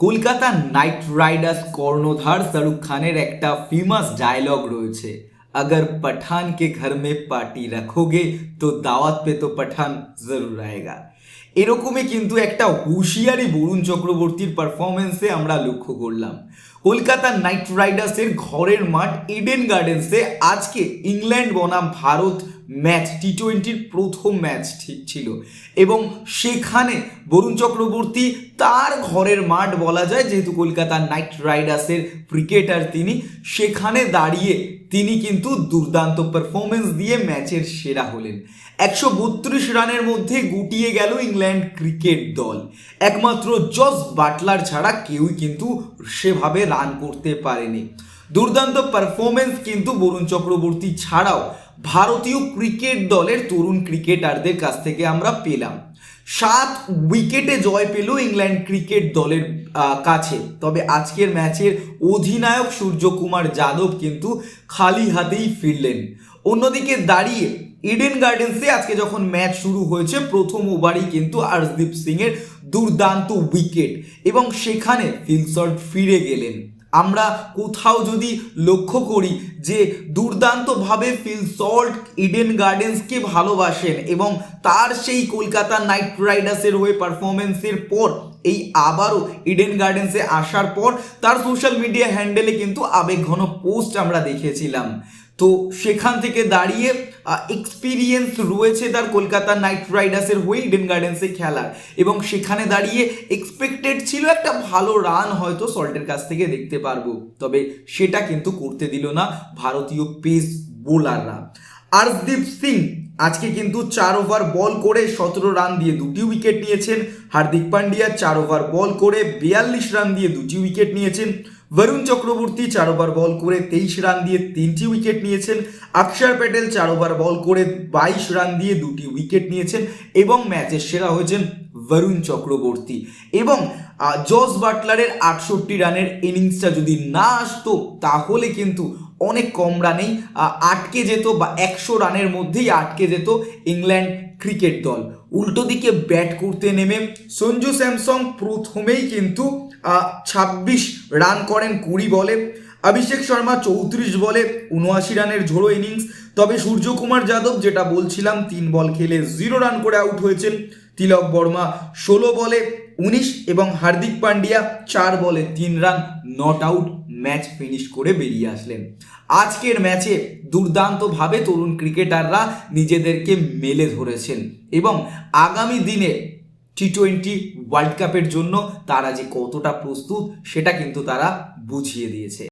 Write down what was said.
Kolkata night Riders কর্ণধার শাহরুখ খানের একটা ফেমাস ডায়লগ রয়েছে अगर पठान के घर में पार्टी रखोगे तो दावत पे तो पठान जरूर आएगा এরকমই কিন্তু একটা হুঁশিয়ারি বরুণ চক্রবর্তীর পারফরমেন্সে আমরা লক্ষ্য করলাম কলকাতা নাইট রাইডার্সের ঘরের মাঠ ইডেন গার্ডেন্সে আজকে ইংল্যান্ড বনাম ভারত ম্যাচ টি টোয়েন্টির প্রথম ম্যাচ ঠিক ছিল। এবং সেখানে বরুণ চক্রবর্তী তার ঘরের মাঠ বলা যায়, যেহেতু কলকাতা নাইট রাইডার্সের ক্রিকেটার তিনি, সেখানে দাঁড়িয়ে তিনি কিন্তু দুর্দান্ত পারফরমেন্স দিয়ে ম্যাচের সেরা হলেন। একশো বত্রিশ রানের মধ্যে গুটিয়ে গেল ইংল্যান্ড ক্রিকেট দল। একমাত্র জস বাটলার ছাড়া কেউই কিন্তু সেভাবে রান করতে পারেনি। দুর্দান্ত পারফরমেন্স কিন্তু বরুণ চক্রবর্তী ছাড়াও ভারতীয় ক্রিকেট দলের তরুণ ক্রিকেটারদের কাছ থেকে আমরা পেলাম। সাত উইকেটে জয় পেল ইংল্যান্ড ক্রিকেট দলের কাছে। তবে আজকের ম্যাচের অধিনায়ক সূর্যকুমার যাদব কিন্তু খালি হাতেই ফিরলেন। অন্যদিকে দাঁড়িয়ে ইডেন গার্ডেন্সে আজকে যখন ম্যাচ শুরু হয়েছে, প্রথম ওভারেই কিন্তু হর্ষদীপ সিং এর দুর্দান্ত উইকেট এবং সেখানে ফিলসল্ট ফিরে গেলেন। আমরা কোথাও যদি লক্ষ্য করি যে দুর্দান্তভাবে ফিল সল্ট ইডেন গার্ডেন্সকে ভালোবাসেন এবং তার সেই কলকাতা নাইট রাইডার্সের হয়ে পারফরমেন্সের পর, এই আবারও ইডেন গার্ডেন্সে আসার পর তার সোশ্যাল মিডিয়া হ্যান্ডেলে কিন্তু আবেগঘন পোস্ট আমরা দেখেছিলাম। তো সেখান থেকে দাঁড়িয়ে এক্সপিরিয়েন্স রয়েছে তার কলকাতা নাইট রাইডার্সের হয়ে ইডেন গার্ডেন্সে খেলার। এবং সেখানে দাঁড়িয়ে এক্সপেক্টেড ছিল একটা ভালো রান হয়তো সল্টের কাছ থেকে দেখতে পারব। তবে সেটা কিন্তু করতে দিল না ভারতীয় পেস বোলাররা আরশদীপ সিং আজকে কিন্তু চার ওভার বল করে সতেরো রান দিয়ে দুটি উইকেট নিয়েছেন। হার্দিক পান্ডিয়া চার ওভার বল করে বিয়াল্লিশ রান দিয়ে দুটি উইকেট নিয়েছেন। বরুণ চক্রবর্তী চার ওভার বল করে তেইশ রান দিয়ে তিনটি উইকেট নিয়েছেন। অক্ষর প্যাটেল চার ওভার বল করে বাইশ রান দিয়ে দুটি উইকেট নিয়েছেন এবং ম্যাচের সেরা হয়েছেন বরুণ চক্রবর্তী এবং জস বাটলারের আটষট্টি রানের ইনিংসটা যদি না আসতো, তাহলে কিন্তু অনেক কম রানেই আটকে যেত বা একশো রানের মধ্যেই আটকে যেত ইংল্যান্ড ক্রিকেট দল। উল্টো দিকে ব্যাট করতে নেমে সঞ্জু স্যামসং প্রথমেই কিন্তু ছাব্বিশ রান করেন কুড়ি বলে, অভিষেক শর্মা চৌত্রিশ বলে, উনআশি রানের ঝোড়ো ইনিংস তবে সূর্যকুমার যাদব যেটা বলছিলাম, তিন বল খেলে জিরো রান করে আউট হয়েছেন তিলক বর্মা। ষোলো বলে উনিশ এবং হার্দিক পান্ডিয়া চার বলে তিন run not out match finish করে বেরিয়ে আসলেন। আজকের ম্যাচে দুর্দান্তভাবে তরুণ ক্রিকেটাররা নিজেদেরকে মেলে ধরেছেন এবং আগামী দিনে টি টোয়েন্টি ওয়ার্ল্ড কাপের জন্য তারা যে কতটা প্রস্তুত, সেটা কিন্তু তারা বুঝিয়ে দিয়েছে।